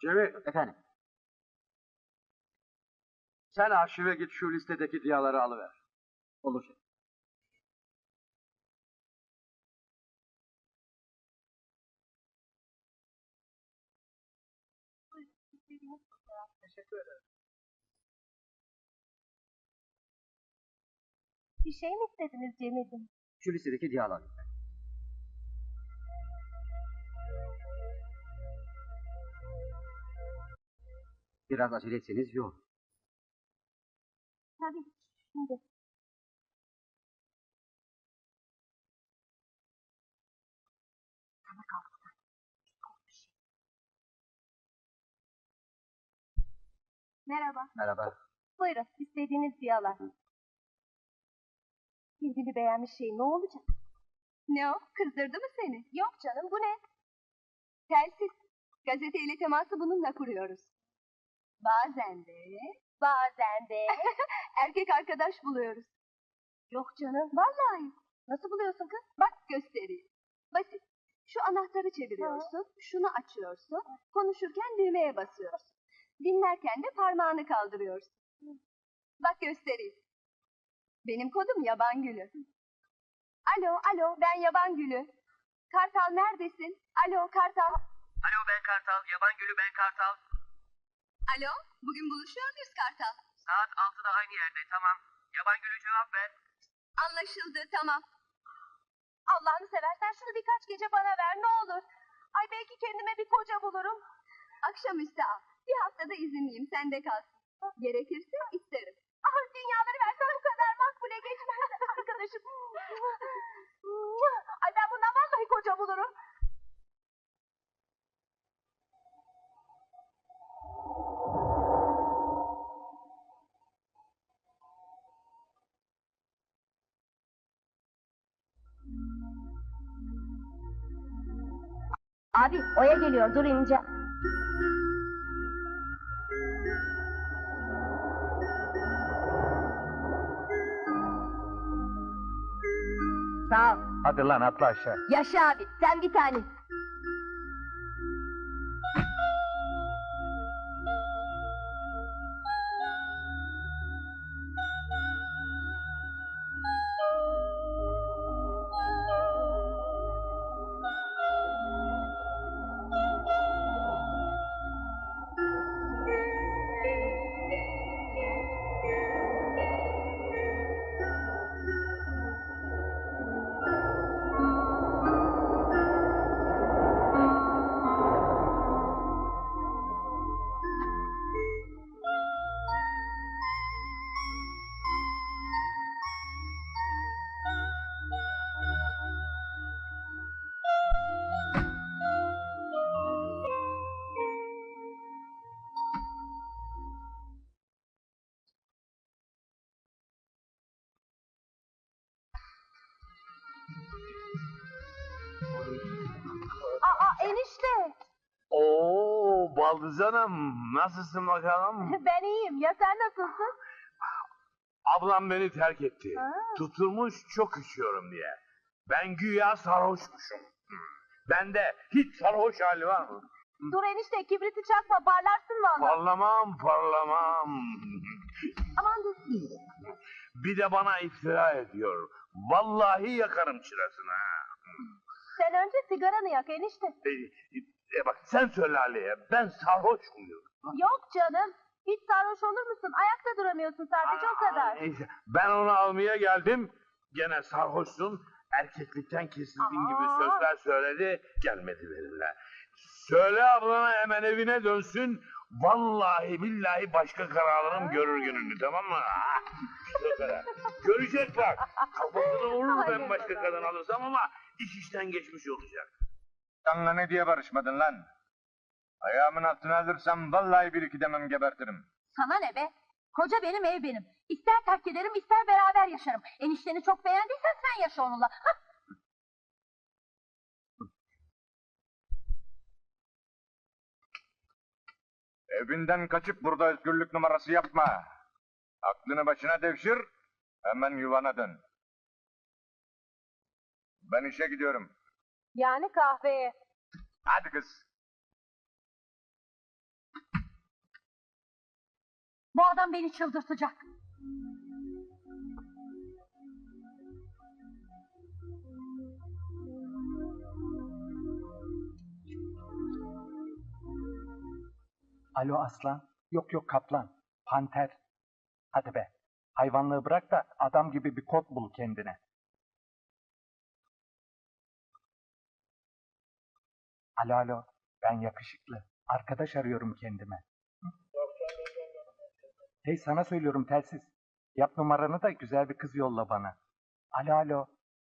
Cemil, Efendim. sen arşive git şu listedeki diyaları alıver. Olur. Bir şey mi istediniz Cemil'im? Şu listedeki diyalar. Biraz acele etseniz yok. Tabii şimdi. Sana. Merhaba. Merhaba. Buyurun istediğiniz diyalar. Kendini beğenmiş şey ne olacak? Ne o? Kızdırdı mı seni? Yok canım bu ne? Telsiz. Gazeteyle teması bununla kuruyoruz. Bazen de... Bazen de... erkek arkadaş buluyoruz. Yok canım. Vallahi. Nasıl buluyorsun kız? Bak göstereyim. Basit. Şu anahtarı çeviriyorsun, şunu açıyorsun, konuşurken düğmeye basıyorsun. Dinlerken de parmağını kaldırıyorsun. Bak göstereyim. Benim kodum Yaban Gülü. Alo, alo, ben Yaban Gülü. Kartal neredesin? Alo, Kartal. Alo ben Kartal, Yaban Gölü ben Kartal. Alo, bugün buluşuyor muyuz Kartal? Saat 6'da aynı yerde tamam. Yaban Gölü cevap ver. Anlaşıldı, tamam. Allah'ını seversen şunu birkaç gece bana ver ne olur. Ay belki kendime bir koca bulurum. Akşamüstü al. Bir haftada izinliyim, sende kalsın. Gerekirse isterim. Ah dünyaları versen o kadar makbule geçmez arkadaşım. Ay ben bundan vallahi koca bulurum. Abi Oya geliyor dur ince. Sağ ol. Hadi lan atla aşağı. Yaşa abi sen bir tane. Aa enişte. Oo Baldız Hanım nasılsın bakalım? Ben iyiyim ya sen nasılsın? Ablam beni terk etti. Ha. Tutulmuş çok üşüyorum diye. Ben güya sarhoşmuşum. Bende hiç sarhoş hali var mı? Dur enişte kibriti çakma parlarsın valla. Parlamam parlamam. Aman dur. Bir de bana iftira ediyor. Vallahi yakarım çırasını ha. Sen önce sigaranı yak enişte. E, e, bak sen söyle Ali'ye ben sarhoş muyum? Yok canım. Hiç sarhoş olur musun? Ayakta duramıyorsun sadece o kadar. Neyse, ben onu almaya geldim. Gene sarhoşsun. Erkeklikten kesildiğin gibi Aa. sözler söyledi. Gelmedi benimle. Söyle ablana hemen evine dönsün. Vallahi billahi başka kararlarım görür gününü tamam mı? İşte o kadar. Görecek bak. Kafasını vurur ben başka kadın alırsam ama iş işten geçmiş olacak. Senle ne diye barışmadın lan? Ayağımın altına alırsam vallahi bir iki demem gebertirim. Sana ne be? Koca benim ev benim. İster terk ederim ister beraber yaşarım. Enişteni çok beğendiysen sen yaşa onunla. Hah! Evinden kaçıp burada özgürlük numarası yapma. Aklını başına devşir, hemen yuvana dön. Ben işe gidiyorum. Yani kahveye. Hadi kız. Bu adam beni çıldırtacak. Alo aslan. Yok yok kaplan. Panter. Hadi be. Hayvanlığı bırak da adam gibi bir kot bul kendine. Alo alo. Ben yakışıklı. Arkadaş arıyorum kendime. Hey sana söylüyorum telsiz. Yap numaranı da güzel bir kız yolla bana. Alo alo.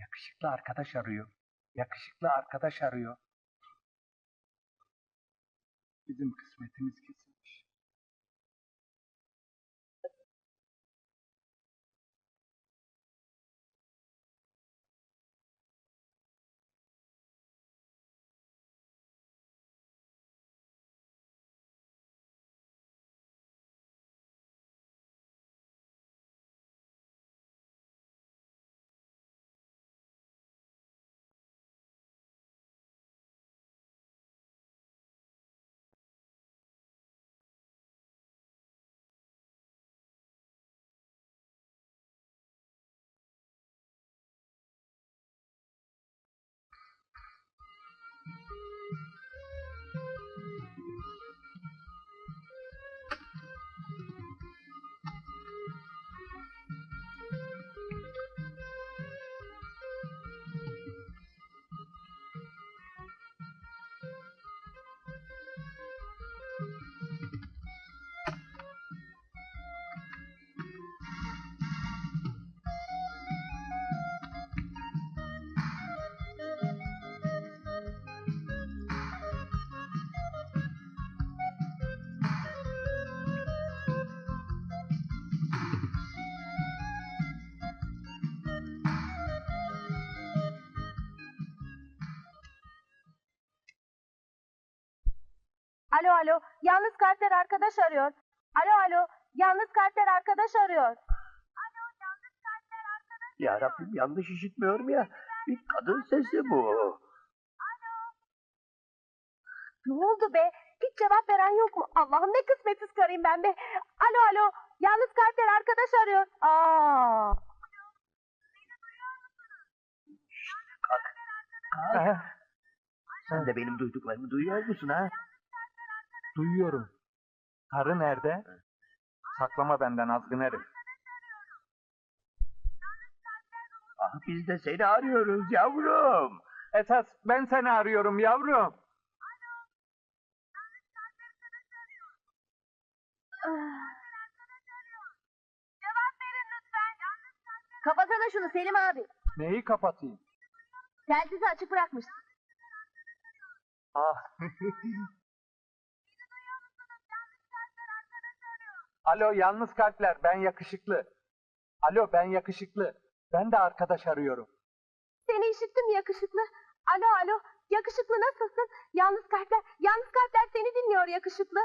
Yakışıklı arkadaş arıyor. Yakışıklı arkadaş arıyor. Bizim kısmetimiz kesilmiş. Alo alo. Yalnız kalpler arkadaş arıyor. Alo alo. Yalnız kalpler arkadaş arıyor. Ya Rabbim yanlış işitmiyorum ya. Bir kadın sesi bu. Ne oldu be? Hiç cevap veren yok mu? Allah'ım ne kısmetsiz karıyım ben be. Alo alo. Yalnız kalpler arkadaş arıyor. Aa. Ha? Sen de benim duyduklarımı duyuyor musun ha? Duyuyorum. Karı nerede? Saklama benden azgın herif. Ah biz de seni arıyoruz yavrum. Esas ben seni arıyorum yavrum. Kapatsana şunu Selim abi. Neyi kapatayım? Telsizi açık bırakmışsın. Ah. Alo yalnız kalpler ben yakışıklı. Alo ben yakışıklı. Ben de arkadaş arıyorum. Seni işittim yakışıklı. Alo alo. Yakışıklı nasılsın? Yalnız kalpler, yalnız kalpler seni dinliyor yakışıklı.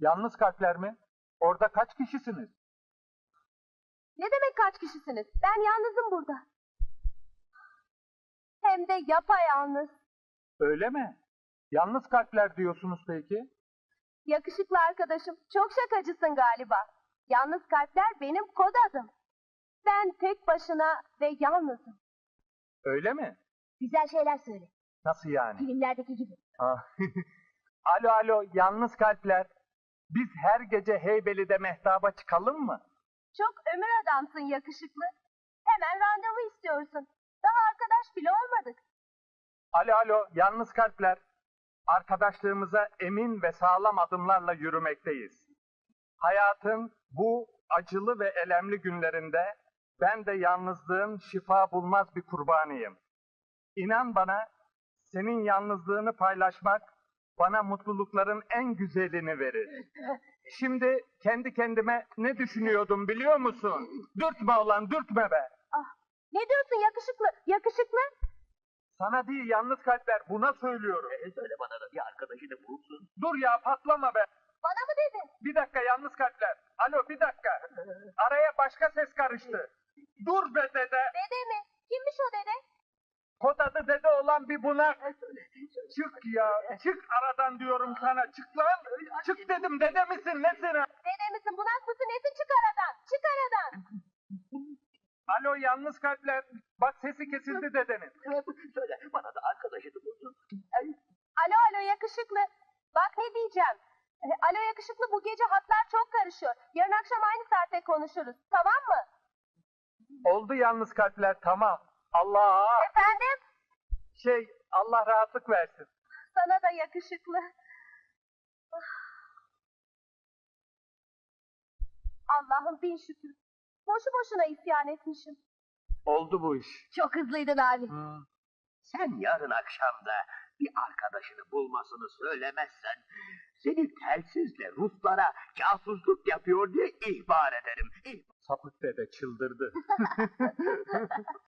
Yalnız kalpler mi? Orada kaç kişisiniz? Ne demek kaç kişisiniz? Ben yalnızım burada. Hem de yapayalnız. Öyle mi? Yalnız kalpler diyorsunuz peki? Yakışıklı arkadaşım, çok şakacısın galiba. Yalnız kalpler benim kod adım. Ben tek başına ve yalnızım. Öyle mi? Güzel şeyler söyle. Nasıl yani? Filmlerdeki gibi. Ah. alo alo yalnız kalpler. Biz her gece Heybeli'de mehtaba çıkalım mı? Çok ömür adamsın yakışıklı. Hemen randevu istiyorsun. Daha arkadaş bile olmadık. Alo alo yalnız kalpler. Arkadaşlığımıza emin ve sağlam adımlarla yürümekteyiz. Hayatın bu acılı ve elemli günlerinde ben de yalnızlığın şifa bulmaz bir kurbanıyım. İnan bana senin yalnızlığını paylaşmak bana mutlulukların en güzelini verir. Şimdi kendi kendime ne düşünüyordum biliyor musun? Dürtme ulan dürtme be. Ah, ne diyorsun yakışıklı? Yakışıklı? Sana değil yalnız kalpler buna söylüyorum. E, söyle bana da bir arkadaşını bulsun. Dur ya patlama be. Bana mı dedin? Bir dakika yalnız kalpler. Alo bir dakika. Araya başka ses karıştı. Dur be dede. Dede mi? Kimmiş o dede? Kod adı dede olan bir bunak. Çık ya, çık aradan diyorum sana. Çık lan. Çık dedim, dede misin, nesin? ha? Dede misin bunak mısın nesin çık aradan. Çık aradan. Alo yalnız kalpler. Bak sesi kesildi dedenin. Söyle bana da arkadaşını bulsun. Alo alo yakışıklı. Bak ne diyeceğim. E, Alo yakışıklı bu gece hatlar çok karışıyor. Yarın akşam aynı saatte konuşuruz. Tamam mı? Oldu yalnız kalpler, tamam. Allah, Efendim? şey, Allah rahatlık versin. Sana da yakışıklı. Ah. Allah'ım bin şükür. Boşu boşuna isyan etmişim. Oldu bu iş. Çok hızlıydın abi. Sen yarın akşamda bir arkadaşını bulmasını söylemezsen seni telsizle Ruslara casusluk yapıyor diye ihbar ederim. İhbar Sapık dede çıldırdı.